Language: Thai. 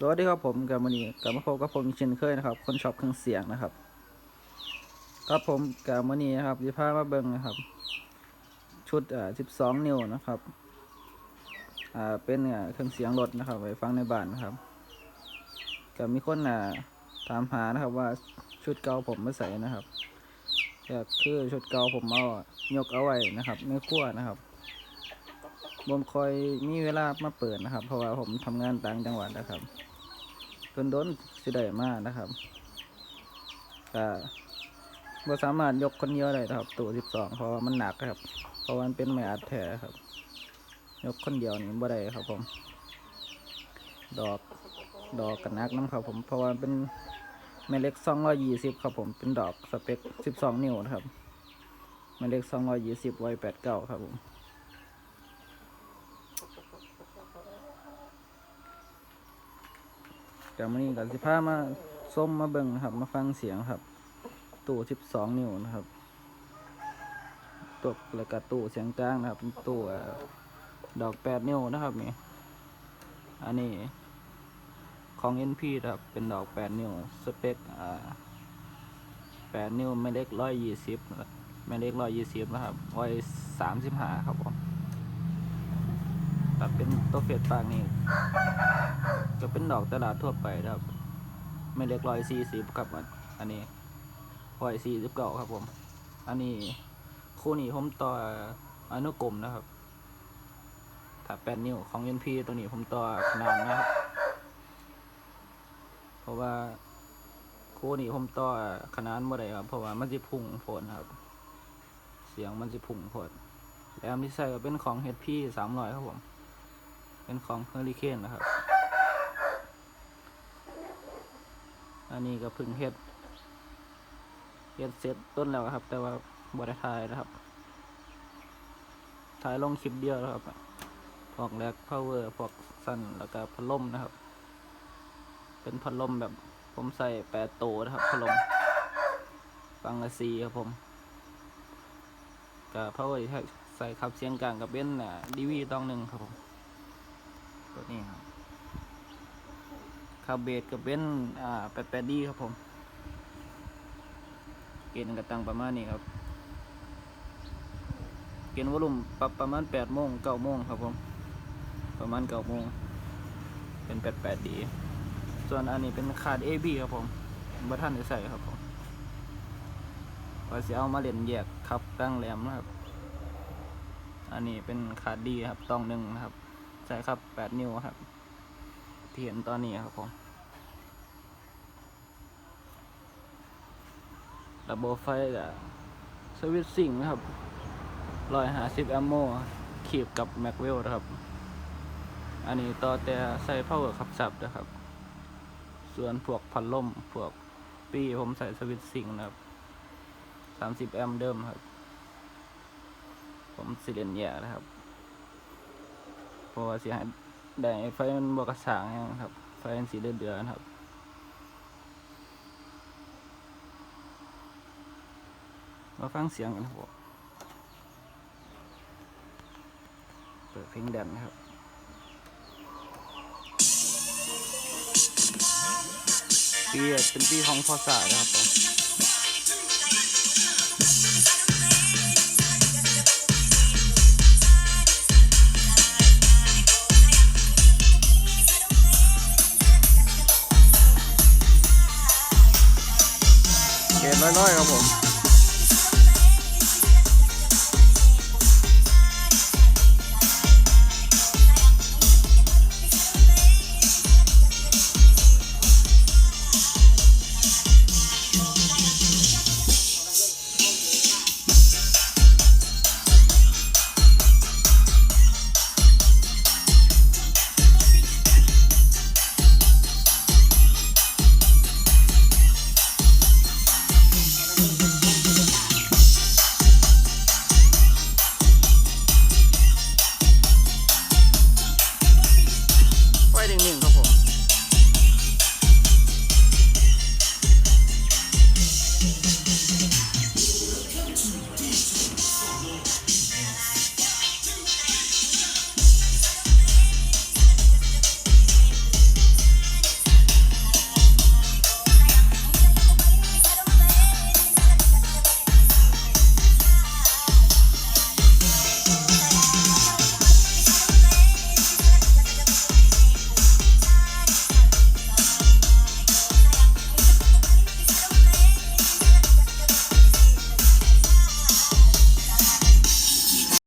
สวัสดีครับผมกับวันนี้กับมาพบกับผมเช่นเคยนะครับ คนชอบเครื่องเสียงนะครับครับผมกับวันนี้นะครับจะพามาเบิ่งนะครับ ชุดอ่า12นิ้วนะครับอ่าเป็นเครื่องเสียงรถนะครับไว้ฟังในบ้านนะครับก็มีคนอ่าถามหานะครับว่าชุดเก่าผมไมาใส่นะครับก็คือชุดเก่าผมเอายกเอาไว้นะครับในครัวนะครับ ผมคอยมีเวลามาเปิดนะครับ เพราะว่าผมทำงานต่างจังหวัดนะครับเพิ่นโดนสิได้มากนะครับก็บ่สามารถยกคนเดียวได้นะครับ ตัว12เพราะว่ามันหนักครับ เพราะว่ามันเป็นไม้อัดแท้ครับ ยกคนเดียวนี่บ่ได้ครับ ผม ดอกดอกกันนักน้ำครับ ผมเพราะว่าเป็นแม่เล็ก220ครับผมเป็นดอกสเปค12นิ้วนะครับแม่เล็ก220ไว้89ครับผม เดี๋ยวมื้อนี้ก็สิพามาส้มมาเบิ่งนะครับ มาฟังเสียงครับ ตู้12นิ้วนะครับตัวแล้วก็ตู้เสียงกลางนะครับเป็นตู้เอ่อดอก8นิ้วนะครับนี่อันนี้ของ NP นะครับ เป็นดอก8นิ้วสเปคอ่า8นิ้วไม่เล็ก120นะครับไม่เล็ก120นะครับไว้35ครับผม แต่เป็นตัวเฟดปากนี่ก็เป็นดอกตลาดทั่วไปนะครับ ไม่เล็กร้อยสี่สิบครับอันนี้ร้อยสี่สิบเก้าครับผม อันนี้คู่นี้ผมต่ออนุกรมนะครับ ถ้าแปดนิ้วของยันพีตัวนี้ผมต่อขนาดนะครับ เพราะว่าคู่นี้ผมต่อขนาดบ่อได้ครับ เพราะว่ามันจะพุ่งผลครับ เสียงมันจะพุ่งผลแอมที่ใส่ก็เป็นของ HP สามร้อยครับผม เป็นของเฮอริเคนนะครับ อันนี้ก็พึ่งเฮ็ดเฮ็ดเสร็จต้นแล้วครับ แต่ว่าบ่ได้ถ่ายนะครับ ถ่ายลงคลิปเดียวแล้วครับพวกแรกพาวเวอร์พวกสั้นแล้วก็พัดลมนะครับ เป็นพัดลมแบบผมใส่แปดโตวนะครับพัดลมฟังละซีครับผมกับพาวเวอร์ใส่ขับเสียงกลางกับเบนน่ะดีวีต้องหนึ่งครับผม ตัวนี้ครับคาเบดกับเบนอ่าแปดแปดดีครับผม เกณฑ์กระตังประมาณนี้ครับ เกณฑ์วอลุ่มปรับประมาณแปดโมงเก้าโมงครับผม ประมาณเก้าโมง เป็นแปดแปดดี ส่วนอันนี้เป็นคาด AB ครับผมบัท่านได้ใส่ครับผมว่าจะเอามาเล่นแยกครับตั้งแหลมนะครับ อันนี้เป็นคาดดีครับต้องหนึ่งนะครับ ใส่ครับแปดนิ้วครับที่เห็นตอนนี้ครับผมระบบไฟกับสวิตซิงนะครับร้อยหาสิบแอมโมขีบกับแม็กเวลนะครับ อันนี้ต่อแต่ใส่พาวเวอร์ขับสับนะครับ ส่วนพวกพัดลมพวกปีผมใส่สวิตซิงนะครับสามสิบแอมเดิมครับ ผมสิเลนแย่นะครับ ราะว่าเสียหายได้ไฟมันบวกกระสางหยังครับ ไฟมันสีเดือดๆนะครับมาฟังเสียงกันครับเปิดเพลงแดนนะครับปีเป็นปีของพอสานะครับผม เกมน้อยๆครับผม